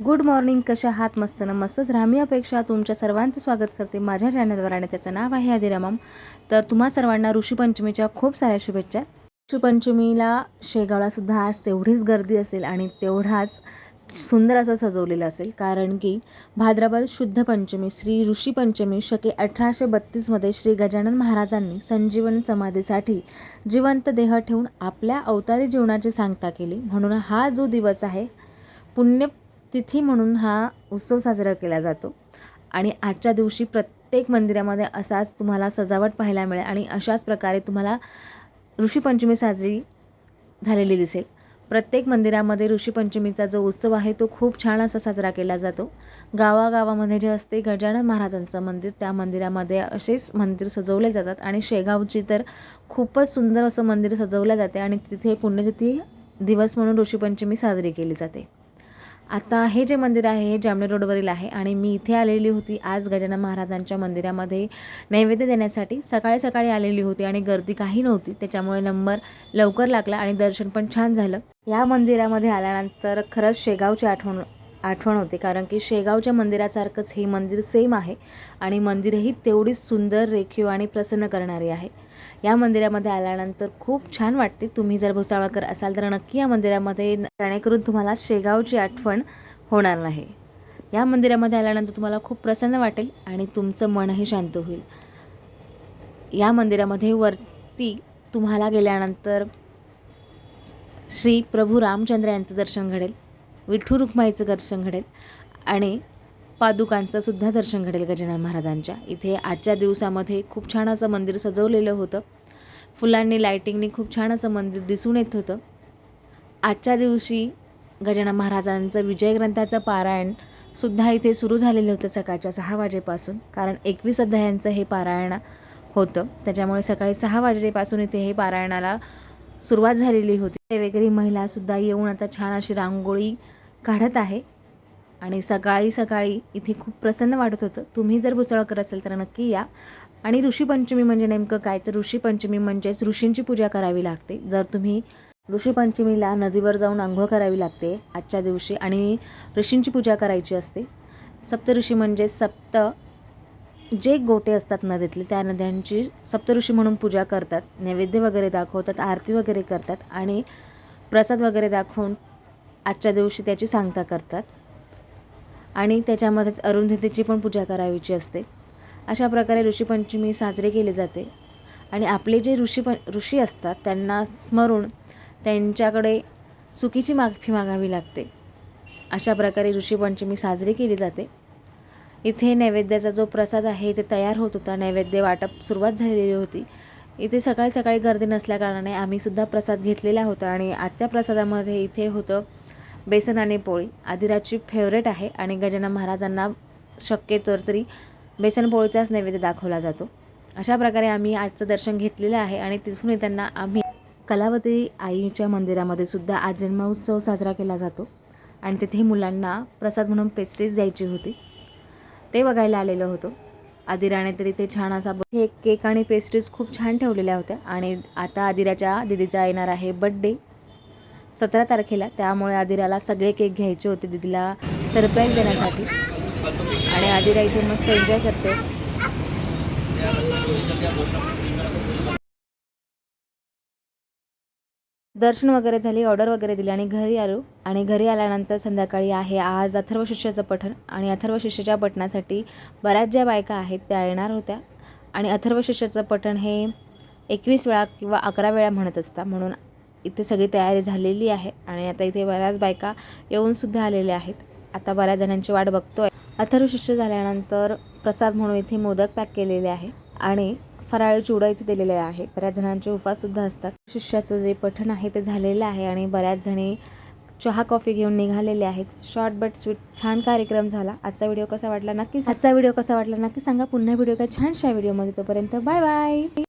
Good morning कशा आहात? मस्त ना मस्तच राहा मी अपेक्षा तुमच्या सर्वांचं स्वागत करते माझ्या चॅनलवर आणि त्याचं नाव आहे आदिरामम तर तुम्हा सर्वांना ऋषीपंचमीच्या खूप साऱ्या शुभेच्छा. ऋषीपंचमीला शेगावला सुद्धा आज तेवढीच गर्दी असेल आणि तेवढाच सुंदर असं सजवलेलं असेल. कारण की भाद्रपद शुद्ध पंचमी श्री ऋषी पंचमी शके अठराशे बत्तीसमध्ये श्री गजानन महाराजांनी संजीवन समाधीसाठी जिवंत देह ठेवून आपल्या अवतारी जीवनाची सांगता केली. म्हणून हा जो दिवस आहे पुण्य तिथी म्हणून हा उत्सव साजरा केला जातो. आणि आजच्या दिवशी प्रत्येक मंदिरामध्ये असाच तुम्हाला सजावट पाहायला मिळेल आणि अशाच प्रकारे तुम्हाला ऋषीपंचमी साजरी झालेली दिसेल. प्रत्येक मंदिरामध्ये ऋषीपंचमीचा जो उत्सव आहे तो खूप छान असा साजरा केला जातो. गावागावामध्ये जे असते गजानन महाराजांचं मंदिर त्या मंदिरामध्ये असेच मंदिर सजवले जातात आणि शेगावची तर खूपच सुंदर असं मंदिर सजवलं जाते आणि तिथे पुण्यतिथी दिवस म्हणून ऋषीपंचमी साजरी केली जाते. आता हे जे मंदिर आहे हे जामनेर रोडवरील आहे आणि मी इथे आलेली होती आज गजानन महाराजांच्या मंदिरामध्ये नैवेद्य देण्यासाठी. सकाळी सकाळी आलेली होती आणि गर्दी काही नव्हती त्याच्यामुळे नंबर लवकर लागला आणि दर्शन पण छान झालं. या मंदिरामध्ये आल्यानंतर खरंच शेगावची आठवण आठवण होते कारण की शेगावच्या मंदिरासारखंच हे मंदिर सेम आहे आणि मंदिरही तेवढीच सुंदर रेखीव आणि प्रसन्न करणारी आहे. या मंदिरामध्ये आल्यानंतर खूप छान वाटते. तुम्ही जर भुसावळकर असाल तर नक्की या मंदिरामध्ये जेणेकरून तुम्हाला शेगावची आठवण होणार नाही. या मंदिरामध्ये आल्यानंतर तुम्हाला खूप प्रसन्न वाटेल आणि तुमचं मनही शांत होईल. या मंदिरामध्ये वरती तुम्हाला गेल्यानंतर श्री प्रभू रामचंद्र यांचं दर्शन घडेल विठ्ठू रुक्माईचं दर्शन घडेल आणि पादुकांचं सुद्धा दर्शन घडेल गजानन महाराजांच्या. इथे आजच्या दिवसामध्ये खूप छान असं मंदिर सजवलेलं होतं. फुलांनी लायटिंगनी खूप छान असं मंदिर दिसून येत होतं. आजच्या दिवशी गजानन महाराजांचं विजयग्रंथाचं पारायण सुद्धा इथे सुरू झालेलं होतं सकाळच्या सहा वाजेपासून. कारण एकवीस अध्यायांचं हे पारायण होतं. त्याच्यामुळे सकाळी सहा वाजेपासून इथे हे पारायणाला सुरुवात झालेली होती. वगैरे महिलासुद्धा येऊन आता छान अशी रांगोळी काढत आहे. आणि सकाळी सकाळी इथे खूप प्रसन्न वाटत होतं. तुम्ही जर भुसावळकर असेल तर नक्की या. आणि ऋषीपंचमी म्हणजे नेमकं काय? तर ऋषीपंचमी म्हणजेच ऋषींची पूजा करावी लागते. जर तुम्ही ऋषीपंचमीला नदीवर जाऊन आंघोळ करावी लागते आजच्या दिवशी आणि ऋषींची पूजा करायची असते. सप्तऋषी म्हणजे सप्त जे गोटे असतात नदीतले त्या नद्यांची सप्तऋषी म्हणून पूजा करतात. नैवेद्य वगैरे दाखवतात आरती वगैरे करतात आणि प्रसाद वगैरे दाखवून आजच्या दिवशी त्याची सांगता करतात. आणि त्याच्यामध्येच अरुंधतीची पण पूजा करावीची असते. अशा प्रकारे ऋषीपंचमी साजरी केली जाते. आणि आपले जे ऋषी पण ऋषी असतात त्यांना स्मरून त्यांच्याकडे चुकीची माफी मागावी लागते. अशा प्रकारे ऋषीपंचमी साजरी केली जाते. इथे नैवेद्याचा जो प्रसाद आहे ते तयार होत होता. नैवेद्य वाटप सुरुवात झालेली होती. इथे सकाळी सकाळी गर्दी नसल्याकारणाने आम्हीसुद्धा प्रसाद घेतलेला होता. आणि आजच्या प्रसादामध्ये इथे होतं बेसन आणि पोळी. आदिराची फेवरेट आहे आणि गजानन महाराजांना शक्यतो तरी बेसन पोळीचाच नैवेद्य दाखवला जातो. अशा प्रकारे आम्ही आजचं दर्शन घेतलेलं आहे आणि तिथून येताना आम्ही कलावती आईच्या मंदिरामध्ये सुद्धा आज जन्मोत्सव साजरा केला जातो आणि तिथे मुलांना प्रसाद म्हणून पेस्ट्रीज द्यायची होती. ते बघायला आलेलो होतो. आदिराने तरी ते छान असा ब- हे केक आणि पेस्ट्रीज खूप छान ठेवलेल्या होत्या आणि आता आदिराच्या दिदीचा येणार आहे बड्डे सतरा तारखेला. त्यामुळे आदिराला सगळे केक घ्यायचे होते दीदीला सरप्राईज देण्यासाठी. आणि आदिरा इथे मस्त एन्जॉय करते. दर्शन वगैरे झाली ऑर्डर वगैरे दिली आणि घरी आलो. आणि घरी आल्यानंतर संध्याकाळी आहे आज अथर्व शिष्याचं पठण. आणि अथर्व शिष्याच्या पठणासाठी बऱ्याच ज्या बायका आहेत त्या येणार होत्या. आणि अथर्व शिष्याचं पठण हे एकवीस वेळा किंवा अकरा वेळा म्हणत असता म्हणून इथे सगळी तयारी झालेली आहे आणि आता इथे बऱ्याच बायका येऊनसुद्धा आलेल्या आहेत. आता बऱ्याच जणांची वाट बघतोय. अथर्व शिष्य झाल्यानंतर प्रसाद म्हणून इथे मोदक पॅक केलेले आहे आणि फराळी चिवडा इथे दिलेले आहे. बऱ्याच जणांचे उपाससुद्धा असतात. शिष्याचं जे पठण आहे ते झालेलं आहे आणि बऱ्याच जणी चहा कॉफी घेऊन निघालेले आहेत. शॉर्ट बट स्वीट छान कार्यक्रम झाला. आजचा व्हिडिओ कसा वाटला नक्की आजचा व्हिडिओ कसा वाटला नक्की सांगा. पुन्हा व्हिडिओ काय छानशा व्हिडिओमध्ये तोपर्यंत बाय बाय.